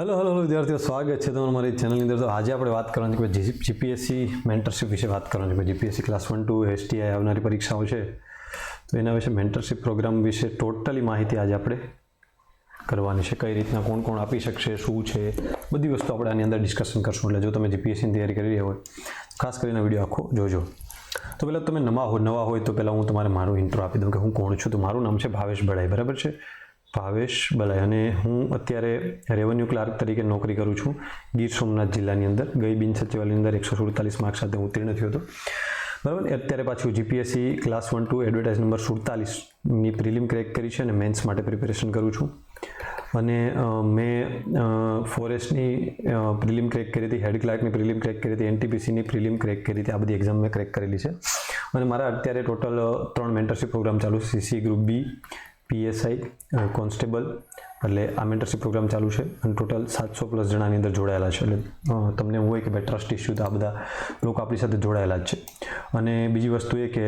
Hello hello hello વિદ્યાર્થીઓ, સ્વાગત છે તમારું મારી ચેનલની અંદર. તો આજે આપણે વાત કરવાની છે કે જીપીએસસી મેન્ટરશિપ વિશે વાત કરવાની છે. GPSC class one two STI આવનારી પરીક્ષાઓ છે. તો એના વિશે મેન્ટરશિપ પ્રોગ્રામ વિશે ટોટલી માહિતી આજે આપણે કરવાની છે. કઈ રીતના કોણ કોણ આપી શકશે, શું છે, બધી વસ્તુ આપણે આની અંદર ડિસ્કશન કરશું. એટલે જો તમે જીપીએસસીની તૈયારી કરી રહ્યા હોય, ખાસ કરીને વીડિયો આખો જોજો. તો પહેલાં તમે નવા હો નવા હોય તો પહેલાં હું તમારે મારું ઇન્ટ્રો આપી દઉં કે હું કોણ છું? તો મારું નામ છે ભાવેશ બળાઈ બરાબર છે? ભાવેશ બલાઈ અને હું અત્યારે રેવન્યુ ક્લાર્ક તરીકે નોકરી કરું છું. ગીર સોમનાથ જિલ્લાની અંદર. ગઈ બિન સચિવાલયની અંદર એકસો સુડતાલીસ માર્ક સાથે હું ઉત્તીર્ણ થયો હતો. બરાબર? અત્યારે પાછું GPSC class one two advertise number સુડતાલીસની prelim crack કરી છે અને મેન્સ માટે પ્રિપેરેશન કરું છું. અને મેં ફોરેસ્ટની પ્રિલિમ ક્રેક કરી હતી હેડ ક્લાર્કની પ્રિલિમ ક્રેક કરી હતી એનટીપીસીની પ્રિલિમ ક્રેક કરી હતી, આ બધી એક્ઝામ મેં ક્રેક કરેલી છે. અને મારા અત્યારે ટોટલ ત્રણ મેન્ટરશિપ પ્રોગ્રામ ચાલુ છે. CC group B PSI constable એટલે આ મેન્ટરશીપ પ્રોગ્રામ ચાલુ છે અને ટોટલ સાતસો પ્લસ જણાની અંદર જોડાયેલા છે. એટલે તમને એવું હોય કે ભાઈ ટ્રસ્ટ ઇસ્યુ તો આ બધા લોકો આપણી સાથે જોડાયેલા જ છે. અને બીજી વસ્તુ એ કે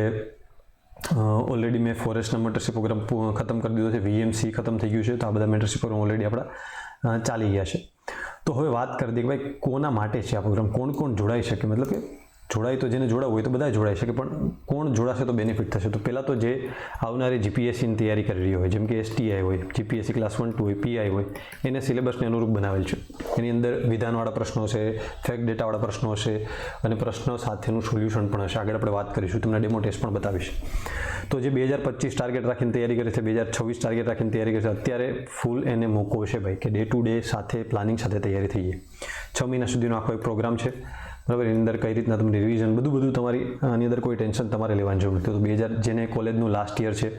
ઓલરેડી મેં ફોરેસ્ટના મેન્ટરશીપ પ્રોગ્રામ ખતમ કરી દીધો છે, વીએમસી ખતમ થઈ ગયું છે, તો આ બધા મેન્ટરશીપ પ્રોગ્રામ ઓલરેડી આપણા ચાલી ગયા છે. તો હવે વાત કરી દઈએ કે ભાઈ કોના માટે છે આ પ્રોગ્રામ? કોણ કોણ જોડાઈ શકે? મતલબ કે જોડાય તો જેને જોડાવું હોય તો બધા જોડાઈ શકે, પણ કોણ જોડાશે તો બેનિફિટ થશે? તો પહેલાં તો જે આવનારી જીપીએસસીની તૈયારી કરી રહી હોય, જેમ કે એસટીઆઈ હોય જીપીએસસી ક્લાસ વન ટુ હોય પીઆઈ હોય, એને સિલેબસને અનુરૂપ બનાવેલ છે. એની અંદર વિધાનવાળા પ્રશ્નો છે ફેક ડેટાવાળા પ્રશ્નો હશે, અને પ્રશ્નો સાથેનું સોલ્યુશન પણ હશે. આગળ આપણે વાત કરીશું, તમને ડેમો ટેસ્ટ પણ બતાવીશ. તો જે બે હજાર પચીસ ટાર્ગેટ રાખીને તૈયારી કરે છે, બે હજાર છવ્વીસ ટાર્ગેટ રાખીને તૈયારી કરે છે, અત્યારે ફૂલ એને મોકો છે ભાઈ, કે ડે ટુ ડે સાથે પ્લાનિંગ સાથે તૈયારી થઈ જાય છ મહિના સુધીનો આખો એક પ્રોગ્રામ છે. બરાબર? એની અંદર કઈ રીતના તમને રિવિઝન બધું બધું તમારી, આની અંદર કોઈ ટેન્શન તમારે લેવાની જરૂર નથી. તો બે હજાર, જેને કોલેજનું લાસ્ટ યર છે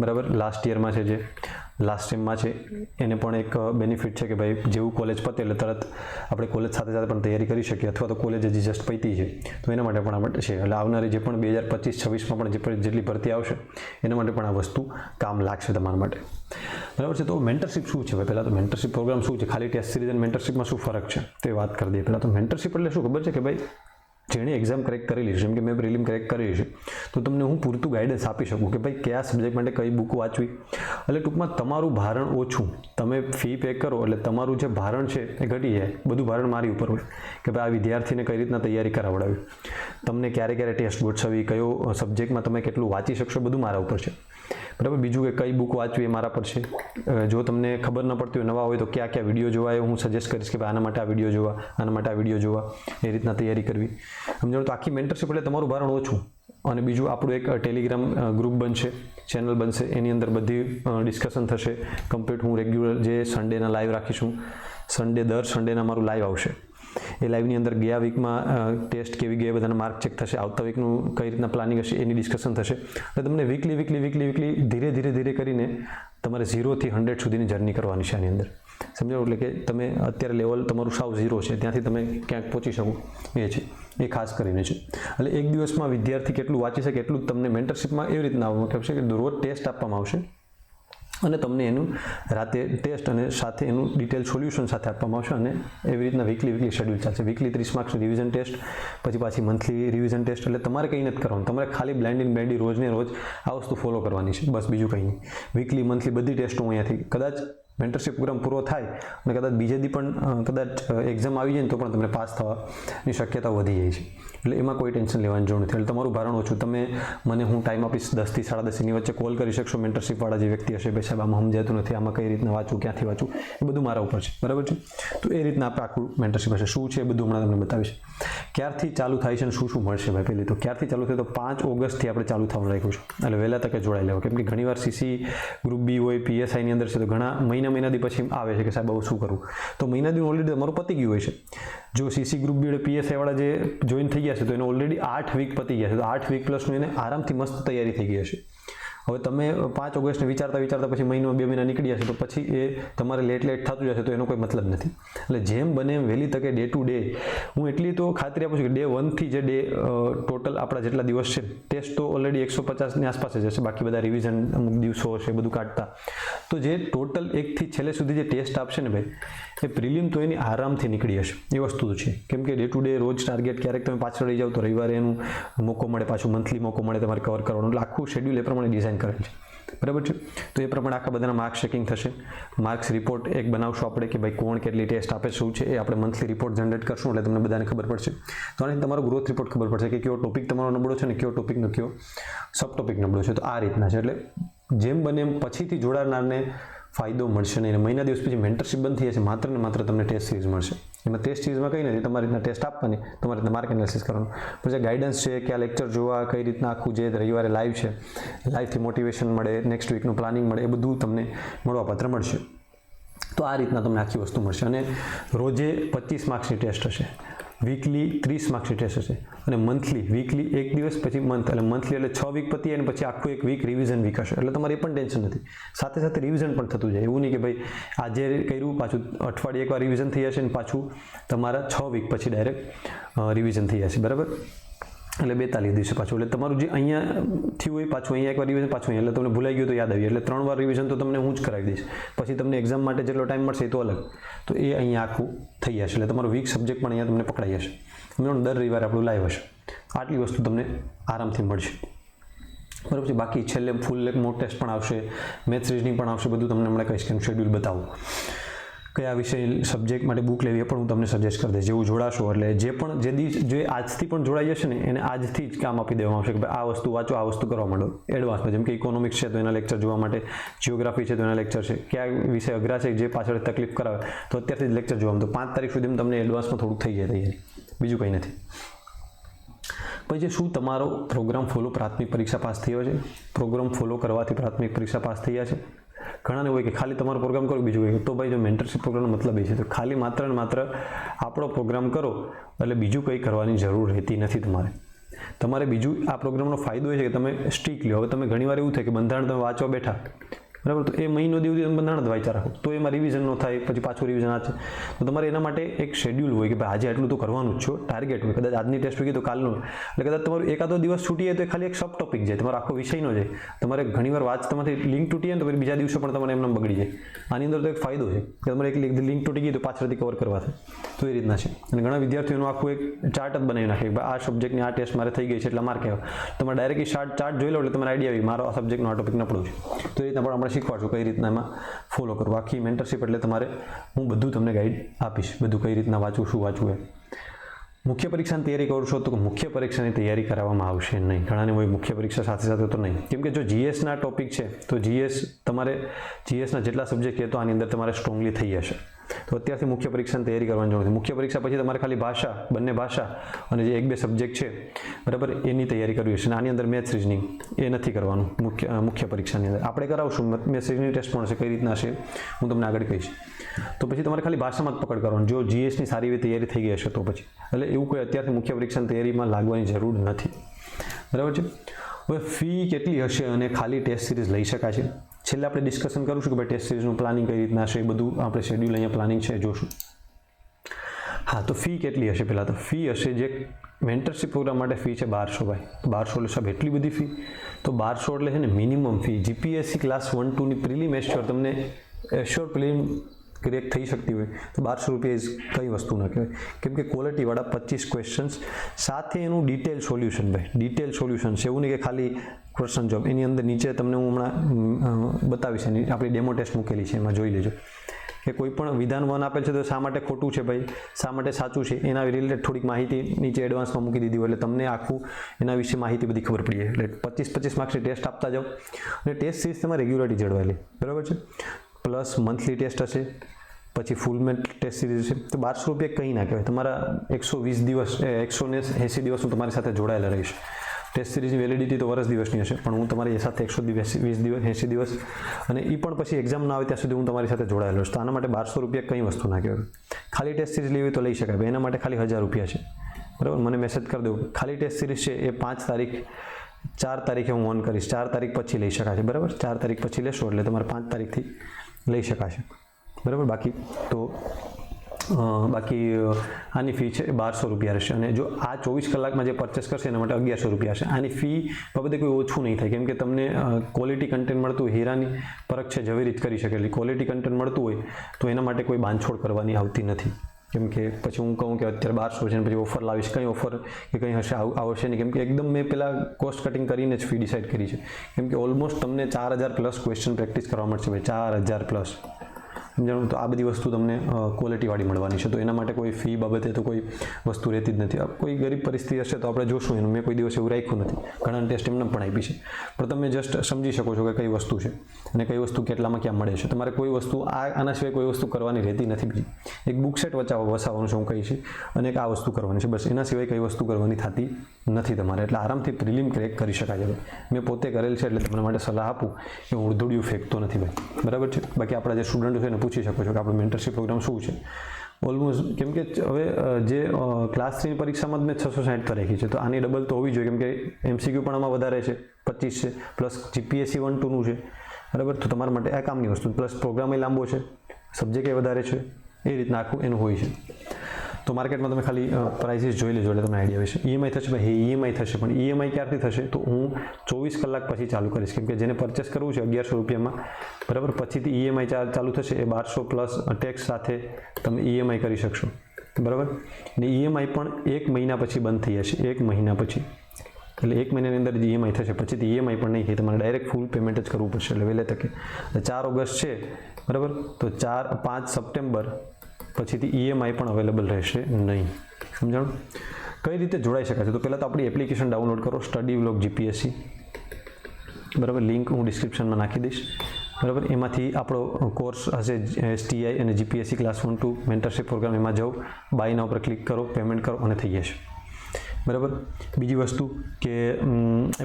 બરાબર? લાસ્ટ યરમાં છે જે. લાસ્ટ સેમમાં છે. એને પણ એક બેનિફિટ છે કે ભાઈ જેવું કોલેજ પતે એટલે તરત આપણે કોલેજ સાથે સાથે પણ તૈયારી કરી શકીએ અથવા તો કોલેજ હજી જસ્ટ પૈતી છે. તો એના માટે પણ આપણે છે. એટલે આવનારી જે પણ બે હજાર પચીસ, છવ્વીસમાં પણ જે પણ જેટલી ભરતી આવશે, એના માટે પણ આ વસ્તુ કામ લાગશે તમારા માટે. બરાબર છે? તો મેન્ટરશિપ શું છે? પહેલાં તો મેન્ટરશિપ પ્રોગ્રામ શું છે? ખાલી ટેસ્ટ સિરીઝ અને મેન્ટરશિપમાં શું ફરક છે? તે વાત કરી દઈએ. પહેલાં તો મેન્ટરશિપ એટલે શું ખબર છે કે ભાઈ જેણે એક્ઝામ ક્રેક કરેલી છે, જેમ કે મેં પ્રિલિમ ક્રેક કરેલી છે, તો તમને હું પૂરતું ગાઈડન્સ આપી શકું કે ભાઈ કયા સબ્જેક્ટ માટે કઈ બુક વાંચવી. એટલે ટૂંકમાં તમારું ભારણ ઓછું. તમે ફી પે કરો, એટલે તમારું જે ભારણ છે એ ઘટી જાય. બધું ભારણ મારી ઉપર હોય. કે ભાઈ આ વિદ્યાર્થીને કઈ રીતના તૈયારી કરાવડાવી. તમને ક્યારે ક્યારે ટેસ્ટ ગોઠવી કયો સબ્જેક્ટમાં તમે કેટલું વાંચી શકશો, બધું મારા ઉપર છે. બરાબર? બીજું કે કઈ બુક વાંચવી એ મારા પર છે? જો તમને ખબર ન પડતી હોય, નવા હોય તો ક્યાં ક્યાં વીડિયો જોવા એ હું સજેસ્ટ કરીશ કે ભાઈ આના માટે આ વીડિયો જોવા, આના માટે આ વીડિયો જોવા, એ રીતના તૈયારી કરવી. સમજણ? તો આખી મેન્ટરશીપ એટલે તમારું ભારણ ઓછું. અને બીજું, આપણું એક ટેલિગ્રામ ગ્રુપ બનશે ચેનલ બનશે, એની અંદર બધી ડિસ્કશન થશે. કમ્પ્લીટ હું રેગ્યુલર જે સન્ડેના લાઈવ રાખીશું સન્ડે દર સન્ડેના મારું લાઈવ આવશે. એ લાઈવની અંદર ગયા વીકમાં ટેસ્ટ કેવી ગયા બધાના માર્ક ચેક થશે. આવતા વીકનું કઈ રીતના પ્લાનિંગ હશે એની ડિસ્કશન થશે. એટલે તમને વીકલી વીકલી વીકલી વીકલી ધીરે ધીરે ધીરે કરીને તમારે ઝીરોથી હંડ્રેડ સુધીની જર્ની કરવાની છે આની અંદર. સમજાવો? એટલે કે તમે અત્યારે લેવલ તમારું સાવ ઝીરો છે. ત્યાંથી તમે ક્યાંક પહોંચી શકો. એ છે. એ ખાસ કરીને છે. એટલે એક દિવસમાં વિદ્યાર્થી કેટલું વાંચી શકે, એટલું તમને મેન્ટરશિપમાં એવી રીતના આવવામાં આવશે કે રોજ ટેસ્ટ આપવામાં આવશે. અને તમને એનું રાતે ટેસ્ટ અને સાથે એનું ડિટેલ સોલ્યુશન સાથે આપવામાં આવશે અને એવી રીતના વીકલી વીકલી શેડ્યુલ ચાલશે. વીકલી ત્રીસ માર્ક્સ રિવિઝન ટેસ્ટ પછી પાછી મંથલી રિવિઝન ટેસ્ટ એટલે તમારે કંઈ નથી કરવાનું. તમારે ખાલી બ્લાઇન્ડ ઇન બ્લેન્ડી રોજને રોજ આ વસ્તુ ફોલો કરવાની છે. બસ બીજું કંઈ નહીં. વીકલી મંથલી બધી ટેસ્ટ હું અહીંયાથી કદાચ મેન્ટરશિપ પ્રોગ્રામ પૂરો થાય અને કદાચ બીજે દી પણ કદાચ એક્ઝામ આવી જાય ને તો પણ તમને પાસ થવાની શક્યતા વધી જાય છે. એટલે એમાં કોઈ ટેન્શન લેવાની જરૂર નથી. એટલે તમારું ભારણ ઓછું. તમે મને હું ટાઈમ આપીશ દસથી સાડા દસની વચ્ચે કોલ કરી શકશો. મેન્ટરશિપવાળા જે વ્યક્તિ હશે, ભાઈ સાહેબ, આમાં સમજાતું નથી, આમાં કઈ રીતના વાંચું, ક્યાંથી વાંચું? એ બધું મારા ઉપર છે. બરાબર છે? તો એ રીતના આપણે આખું મેન્ટરશિપ હશે. શું છે એ બધું હમણાં તમને બતાવીશ. ક્યારથી ચાલુ થાય છે અને શું શું મળશે ભાઈ પહેલી તો? ક્યારથી ચાલુ થાય તો પાંચ ઓગસ્ટથી આપણે ચાલુ થવાનું રાખ્યું છે. એટલે વહેલા તકે જોડાઈ લેવા. કેમ કે ઘણીવાર સીસી ગ્રુપ બી હોય પીએસઆઈની અંદર છે, તો ઘણા મહિના મહિનાથી પછી આવે છે કે સાહેબ, હવે શું કરવું તો મહિના દી ઓલરેડી તમારું પતી ગયું હોય છે. જો સીસી ગ્રુપ બી પીએસઆઈ વાળા જે જોઈન થઈ ગયા છે, તો એને ઓલરેડી આઠ વીક પતી ગયા છે. તો આઠ વીક પ્લસનું એને આરામથી મસ્ત તૈયારી થઈ ગઈ હશે. હવે તમે પાંચ ઓગસ્ટને વિચારતા વિચારતા પછી મહિનો બે મહિના નીકળી જશે તો પછી એ તમારે લેટ લેટ થતું જશે તો એનો કોઈ મતલબ નથી. એટલે જેમ બને એમ વહેલી તકે ડે ટુ ડે હું એટલી તો ખાતરી આપું છું કે ડે વનથી જે ડે ટોટલ આપણા જેટલા દિવસ છે ટેસ્ટ તો ઓલરેડી એકસો પચાસની આસપાસ જ હશે. બાકી બધા રિવિઝન અમુક દિવસો હશે બધું કાઢતા. તો જે ટોટલ એકથી છેલ્લે સુધી જે ટેસ્ટ આપશે ને ભાઈ, એ પ્રિલિમ તો એની આરામથી નીકળી હશે એ વસ્તુ છે. કેમ કે ડે ટુ ડે રોજ ટાર્ગેટ ક્યારેક તમે પાછળ રહી જાઓ તો રવિવારે એનું મોકો મળે, પાછું મંથલી મોકો મળે તમારે કવર કરવાનો. એટલે આખું શેડ્યુલ એ પ્રમાણે ડિઝાઇન કરેલ છે. બરાબર છે? તો એ પ્રમાણે આખા બધાના માર્ક્સ ચેકિંગ થશે. માર્ક્સ રિપોર્ટ એક બનાવશું આપણે કે ભાઈ કોણ કેટલી ટેસ્ટ આપે, શું છે એ આપણે મંથલી રિપોર્ટ જનરેટ કરશું એટલે તમને બધાને ખબર પડશે. તો આનાથી તમારો ગ્રોથ રિપોર્ટ ખબર પડશે કે કયો ટોપિક તમારો નબળો છે ને કયો ટોપિકનો કયો સબ ટોપિક નબળો છે. તો આ રીતના છે. એટલે જેમ બને એમ પછીથી જોડાનારને ફાયદો મળશે નહીં. અને મહિના દિવસ પછી મેન્ટરશિપ બંધ થઈ જશે. માત્ર ને માત્ર તમને ટેસ્ટ સિરીઝ મળશે. એમાં ટેસ્ટ સિરીઝમાં કંઈ નથી, તમારી રીતના ટેસ્ટ આપવાની, તમારી રીતના માર્ક એનાલિસિસ કરવાનું. પછી ગાઈડન્સ છે કે આ લેક્ચર જોવા કઈ રીતના આખું જે રવિવારે લાઈવ છે લાઈવથી મોટિવેશન મળે નેક્સ્ટ વીકનું પ્લાનિંગ મળે, એ બધું તમને મળવાપાત્ર મળશે. તો આ રીતના તમને આખી વસ્તુ મળશે. અને રોજે પચીસ માર્ક્સની ટેસ્ટ હશે. વીકલી ત્રીસ માર્ક્સની ટેસ્ટ હશે અને મંથલી વીકલી એક દિવસ પછી મંથ એટલે મંથલી એટલે છ વીક પતી અને પછી આખું એક વીક રિવિઝન વીક હશે. એટલે તમારે એ પણ ટેન્શન નથી. સાથે સાથે રિવિઝન પણ થતું જાય. એવું નહીં કે ભાઈ આજે કર્યું, પાછું અઠવાડિયે એકવાર રિવિઝન થઈ જશે અને પાછું તમારા છ વીક પછી ડાયરેક્ટ રિવિઝન થઈ જશે બરાબર? એટલે બેતાલીસ દિવસે પાછું. એટલે તમારું જે અહીંયા થયું હોય, પાછું અહીંયા એકવાર રિવિઝન પાછું એટલે તમને ભૂલાઈ ગયું તો યાદ આવી એટલે ત્રણ વાર રિવિઝન તો તમને હું જ કરાવી દઈશ. પછી તમને એક્ઝામ માટે જેટલો ટાઈમ મળશે એ તો અલગ. તો એ અહીંયા આખું થઈ જશે. એટલે તમારો વીક સબ્જેક્ટ પણ અહીંયા તમને પકડાઈ જશે. એમનો દર રવિવારે આપણું લાઈવ હશે. આટલી વસ્તુ તમને આરામથી મળશે. બરાબર છે? બાકી છેલ્લે ફૂલ મોક ટેસ્ટ પણ આવશે. મેથ્સ રીઝનિંગ પણ આવશે. બધું તમને હમણાં કહીશ કે શેડ્યુલ બતાવું. કયા વિષય સબ્જેક્ટ માટે બુક લેવી એ પણ હું તમને સજેસ્ટ કરી દઈશ, જેવું જોડાશો. એટલે જે પણ, જે દિવસ, જે આજથી પણ જોડાઈ જશે ને, એને આજથી જ કામ આપી દેવામાં આવશે કે ભાઈ આ વસ્તુ વાંચો, આ વસ્તુ કરવા માંડો. એડવાન્સમાં જેમ કે ઇકોનોમિક્સ છે તો એના લેક્ચર જોવા માટે જિયોગ્રાફી છે તો એના લેક્ચર છે. કયા વિષય અઘરા છે, જે પાછળ તકલીફ કરાવે, તો અત્યારથી જ લેક્ચર જોવા તો પાંચ તારીખ સુધી તમને એડવાન્સમાં થોડુંક થઈ જાય તૈયારી. બીજું કંઈ નથી. પછી શું તમારો પ્રોગ્રામ ફોલો પ્રાથમિક પરીક્ષા પાસ થયો છે? પ્રોગ્રામ ફોલો કરવાથી પ્રાથમિક પરીક્ષા પાસ થયા છે? ઘણાને હોય કે ખાલી તમારો પ્રોગ્રામ કરો, બીજું કંઈ. તો ભાઈ જો મેન્ટરશીપ પ્રોગ્રામનો મતલબ એ છે. તો ખાલી માત્ર ને માત્ર આપણો પ્રોગ્રામ કરો, એટલે બીજું કંઈ કરવાની જરૂર રહેતી નથી તમારે. તમારે બીજું આ પ્રોગ્રામનો ફાયદો એ છે કે તમે સ્ટીક લો હવે તમે ઘણીવાર એવું થાય કે બંધારણ તમે વાંચવા બેઠા બરાબર? તો એ મહિનો દિવસ તમે બંધારણ જ રાખો. તો એમાં રિવિઝન ન થાય, પછી પાછું રિવિઝન આ છે. તો તમારે એના માટે એક શેડ્યુલ હોય કે ભાઈ આજે આટલું તો કરવાનું જ છો ટાર્ગેટ હોય. કદાચ આજની ટેસ્ટ હોય તો કાલનું. એટલે કદાચ તમારું એકાદો દિવસ છૂટી જાય તો ખાલી એક સબ ટોપિક જાય. તમારો આખો વિષય નો જાય. તમારે ઘણીવાર તમારી લિંક તૂટી જાય તો બીજા દિવસે પણ તમારે એમને બગડી જાય. આની અંદર તો એક ફાયદો છે. કે તમારે એક લિંક તૂટી ગઈ તો પાછળથી કવર કરવા થાય તો એ રીતના છે. અને ઘણા વિદ્યાર્થીઓનું આખું એક ચાર્ટ જ બનાવી નાખે. કે આ સબ્જેક્ટની આ ટેસ્ટ મારે થઈ ગઈ છે એટલે માર્ક કહેવાય. તમારે ડાયરેક્ટ ચાર્ટ ચાર્ટ જોઈ લો એટલે તમારે આઈડિયા આવી મારો આ સબ્જેક્ટનો આ ટોપિક નપડું છે. તો એ રીતના પણ આપણે શીખવાડશું કઈ રીતના એમાં ફોલો કરવું. આખી મેન્ટરશિપ એટલે તમારે હું બધું તમને ગાઈડ આપીશ. બધું કઈ રીતના વાંચવું, શું વાંચવું એ મુખ્ય પરીક્ષાની તૈયારી કરું છો તો મુખ્ય પરીક્ષાની તૈયારી કરાવવામાં આવશે નહીં. ઘણાને હોય મુખ્ય પરીક્ષા સાથે સાથે તો નહીં. કેમ કે જો જીએસના ટોપિક છે, તો જીએસ તમારે જીએસના જેટલા સબ્જેક્ટ કહે તો આની અંદર તમારે સ્ટ્રોંગલી થઈ જશે. તો અત્યારથી મુખ્ય પરીક્ષાની તૈયારી કરવાની જરૂર છે. મુખ્ય પરીક્ષા પછી તમારે ખાલી ભાષા, બંને ભાષા અને જે એક બે સબ્જેક્ટ છે, બરાબર, એની તૈયારી કરવી છે અને આની અંદર મેથ્સ રિઝનિંગ એ નથી કરવાનું મુખ્ય મુખ્ય પરીક્ષાની અંદર. આપણે કરાવશું મેથ્સ રિઝનિંગ ટેસ્ટ પણ હશે, કઈ રીતના હશે, હું તમને આગળ કહીશ. તો પછી તમારે ખાલી ભાષામાં જ પકડ કરવાનું. જો જીએસની સારી એવી તૈયારી થઈ ગઈ હશે, તો પછી. એટલે એવું કોઈ અત્યારથી મુખ્ય પરીક્ષાની તૈયારીમાં લાગવાની જરૂર નથી. બરાબર છે? હવે ફી કેટલી હશે અને ખાલી ટેસ્ટ સિરીઝ લઈ શકાય છે છેલ્લે આપણે ડિસ્કશન કરીશું કે ભાઈ ટેસ્ટ સિરીઝનું પ્લાનિંગ કઈ રીતના હશે એ બધું. આપણે શેડ્યુલ અહીંયા પ્લાનિંગ છે જોશું. હા, તો ફી કેટલી હશે પહેલાં તો? ફી હશે જે મેન્ટરશીપ પ્રોગ્રામ માટે ફી છે બારસો ભાઈ. બારસો એટલે સાહેબ એટલી બધી ફી તો બારસો એટલે છે ને minimum fee GPSC class one ટુની prelim assure તમને એશ્યોર પ્રિલિમ ક્રેક થઈ શકતી હોય. તો બારસો રૂપિયા ઇઝ કઈ વસ્તુ ન કહેવાય. કેમ કે ક્વોલિટીવાળા પચીસ ક્વેશ્ચન્સ સાથે એનું ડિટેલ સોલ્યુશન ભાઈ. ડિટેલ સોલ્યુશન છે. એવું નહીં કે ખાલી ક્વેશ્ચન જોબ એની અંદર નીચે તમને હું હમણાં બતાવીશ એની. આપણી ડેમો ટેસ્ટ મૂકેલી છે, એમાં જોઈ લેજો. કે કોઈ પણ વિધાન વન આપેલ છે તો શા માટે ખોટું છે ભાઈ? શા માટે સાચું છે? એના રિલેટેડ થોડીક માહિતી નીચે એડવાન્સમાં મૂકી દીધી હોય એટલે તમને આખું એના વિશે માહિતી બધી ખબર પડી એટલે પચીસ પચીસ માર્ક્સની ટેસ્ટ આપતા જાઓ. અને ટેસ્ટ સિરીઝ તમારે રેગ્યુલરિટી જળવાયેલી. બરાબર છે? પ્લસ મંથલી ટેસ્ટ હશે, પછી ફૂલ મેટ ટેસ્ટ સિરીઝ છે તો બારસો રૂપિયા કંઈ ના કહેવાય. તમારા એકસો વીસ દિવસ એકસો ને એંસી દિવસ હું તમારી સાથે જોડાયેલા રહીશ. ટેસ્ટ સિરીઝની વેલિડિટી તો વર્ષ દિવસની હશે, પણ હું તમારી સાથે એકસો દિવસ, વીસ દિવસ એંસી દિવસ અને એ પણ પછી એક્ઝામ ના આવે ત્યાં સુધી હું તમારી સાથે જોડાયેલો છું. તો આના માટે બારસો રૂપિયા કંઈ વસ્તુ ના કહેવાય ખાલી ટેસ્ટ સિરીઝ લેવી તો લઈ શકાય એના માટે ખાલી હજાર રૂપિયા છે. બરાબર? મને મેસેજ કરી દઉં ખાલી ટેસ્ટ સિરીઝ છે, એ પાંચ તારીખ, ચાર તારીખે હું ઓન કરીશ. ચાર તારીખ પછી લઈ શકાશે, બરાબર? ચાર તારીખ પછી લેશો એટલે તમારે પાંચ તારીખથી લઈ શકાશે. બરાબર? બાકી તો બાકી આની ફી છે બારસો રૂપિયા રહેશે. અને જો આ ચોવીસ કલાકમાં જે પરચેસ કરશે એના માટે અગિયારસો રૂપિયા છે આની ફી બાબતે કોઈ ઓછું નહીં થાય. કેમ કે તમને ક્વોલિટી કન્ટેન્ટ મળતું હોય, હીરાની પરખ છે જેવી રીત કરી શકે. એટલે ક્વોલિટી કન્ટેન્ટ મળતું હોય, તો એના માટે કોઈ બાંધછોડ કરવાની આવતી નથી. કેમ કે પછી હું કહું કે અત્યારે બારસો છે પછી ઓફર લાવીશ. કંઈ ઓફર કે કંઈ હશે, આવ- આવશે નહીં. કેમ કે એકદમ મેં પહેલાં કોસ્ટ કટિંગ કરીને જ ફી ડિસાઇડ કરી છે. કેમ કે ઓલમોસ્ટ તમને ચાર હજાર પ્લસ ક્વેશ્ચન પ્રેક્ટિસ કરવા મળશે. ભાઈ, ચાર હજાર પ્લસ સમજાણું તો આ બધી વસ્તુ તમને ક્વોલિટીવાળી મળવાની છે. તો એના માટે કોઈ ફી બાબતે તો કોઈ વસ્તુ રહેતી જ નથી. કોઈ ગરીબ પરિસ્થિતિ હશે તો આપણે જોશું એનું. મેં કોઈ દિવસ એવું રાખ્યું નથી. ઘણા ટેસ્ટ એમને પણ આપી છે. પણ તમે જસ્ટ સમજી શકો છો કે કઈ વસ્તુ છે અને કઈ વસ્તુ કેટલામાં ક્યાં મળે છે. તમારે કોઈ વસ્તુ આ, આના સિવાય કોઈ વસ્તુ કરવાની રહેતી નથી બીજી. એક બુક સેટ વચાવો, વસાવવાનું છે, હું કહીશ. અને એક આ વસ્તુ કરવાની છે. બસ એના સિવાય કઈ વસ્તુ કરવાની થતી નથી તમારે. એટલે આરામથી પ્રિલિમ ક્રેક કરી શકાય છે મેં પોતે કરેલ છે એટલે તમને માટે સલાહ આપું કે હું ઉડધુડિયું ફેંકતો નથી ભાઈ. બરાબર છે? બાકી આપણા જે સ્ટુડન્ટ છે એને પૂછી શકો છો કે આપણો મેન્ટરશિપ પ્રોગ્રામ શું છે. ઓલમોસ્ટ કેમ કે હવે જે ક્લાસ થ્રીની પરીક્ષામાં જ મેં છસો સાઠ પર રાખી છે. તો આની ડબલ તો હોવી જોઈએ. કેમ કે એમસીક્યુ પણ આમાં વધારે છે. પચીસ છે. પ્લસ જીપીએસસી વન ટુનું છે. બરાબર? તો તમારા માટે આ કામની વસ્તુ. પ્લસ પ્રોગ્રામ એ લાંબો છે. સબ્જેક્ટ વધારે છે. એ રીતના આખું એનું હોય છે. તો માર્કેટમાં તમે ખાલી પ્રાઇસીસ જોઈ લેજો એટલે તમને આઈડિયા આવશે. ઈએમઆઈ થશે ભાઈ ઈએમઆઈ થશે, પણ ઈએમઆઈ ક્યારથી થશે? તો હું ચોવીસ કલાક પછી ચાલુ કરીશ. કેમ કે જેને પરચેસ કરવું છે અગિયારસો રૂપિયામાં, બરાબર? પછીથી ઈએમઆઈ ચાલુ થશે, એ બારસો પ્લસ ટેક્સ સાથે તમે ઈએમઆઈ કરી શકશો. બરાબર? ને ઈએમઆઈ પણ એક મહિના પછી બંધ થઈ જશે. એક મહિના પછી. એટલે એક મહિનાની અંદર ઈએમઆઈ થશે. પછીથી ઈએમઆઈ પણ નહીં થાય. તમારે ડાયરેક્ટ ફૂલ પેમેન્ટ જ કરવું પડશે એટલે વહેલે તકે. ચાર ઓગસ્ટ છે, બરાબર? તો ચાર, પાંચ સપ્ટેમ્બર પછીથી ઈએમઆઈ પણ અવેલેબલ રહેશે નહીં. સમજાણું? કઈ રીતે જોડાઈ શકાશે તો પહેલાં તો આપણી એપ્લિકેશન ડાઉનલોડ કરો સ્ટડી વ્લોગ જીપીએસસી બરાબર? લિંક હું ડિસ્ક્રિપ્શનમાં નાખી દઈશ. બરાબર? એમાંથી આપણો કોર્સ હશે એસટીઆઈ અને GPSC class one two mentorship programme એમાં જાઓ. બાયના ઉપર ક્લિક કરો પેમેન્ટ કરો અને થઈ જશે. બરાબર? બીજી વસ્તુ કે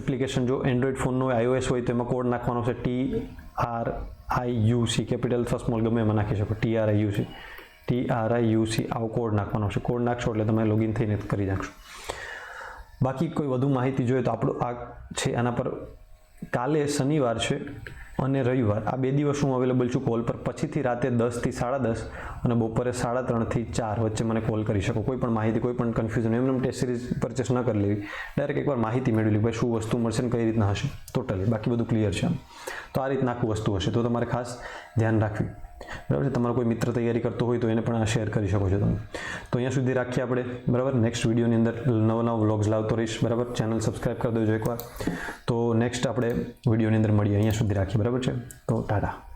એપ્લિકેશન જો એન્ડ્રોઈડ ફોનનો આઈઓએસ હોય તો એમાં કોડ નાખવાનો છે T R I U C capital અથવા સ્મોલ ગમે એમાં નાખી શકો T R I U C T R I U C આવો કોડ નાખવાનો છે. કોડ નાખશો એટલે તમે લોગિન થઈને કરી નાખશો. બાકી કોઈ વધુ માહિતી જોઈએ તો આપણું આ છે, આના પર કાલે શનિવાર છે અને રવિવાર. આ બે દિવસ હું અવેલેબલ છું કોલ પર. પછીથી રાતે દસથી સાડા દસ અને બપોરે સાડા ત્રણથી ચાર વચ્ચે મને કોલ કરી શકો. કોઈ પણ માહિતી, કોઈ પણ કન્ફ્યુઝન એમને ટેસ્ટ સિરીઝ પરચેસ ન કરી લેવી. ડાયરેક્ટ એકવાર માહિતી મેળવી ભાઈ શું વસ્તુ મળશે ને કઈ રીતના હશે. ટોટલી બાકી બધું ક્લિયર છે તો આ રીતના આખું વસ્તુ હશે. તો તમારે ખાસ ધ્યાન રાખવી. બરાબર છે? તમારો કોઈ મિત્ર તૈયારી કરતો હોય તો એને પણ આ શેર કરી શકો છો તમે. તો અહીંયા સુધી રાખીએ આપણે, બરાબર? નેક્સ્ટ વિડીયોની અંદર નવા નવા વ્લોગ્સ લાવતો રહીશ, બરાબર? ચેનલ સબસ્ક્રાઈબ કરી દેજો એકવાર. તો નેક્સ્ટ આપણે વિડીયોની અંદર મળીએ, અહીંયા સુધી રાખીએ, બરાબર છે? તો ટાટા.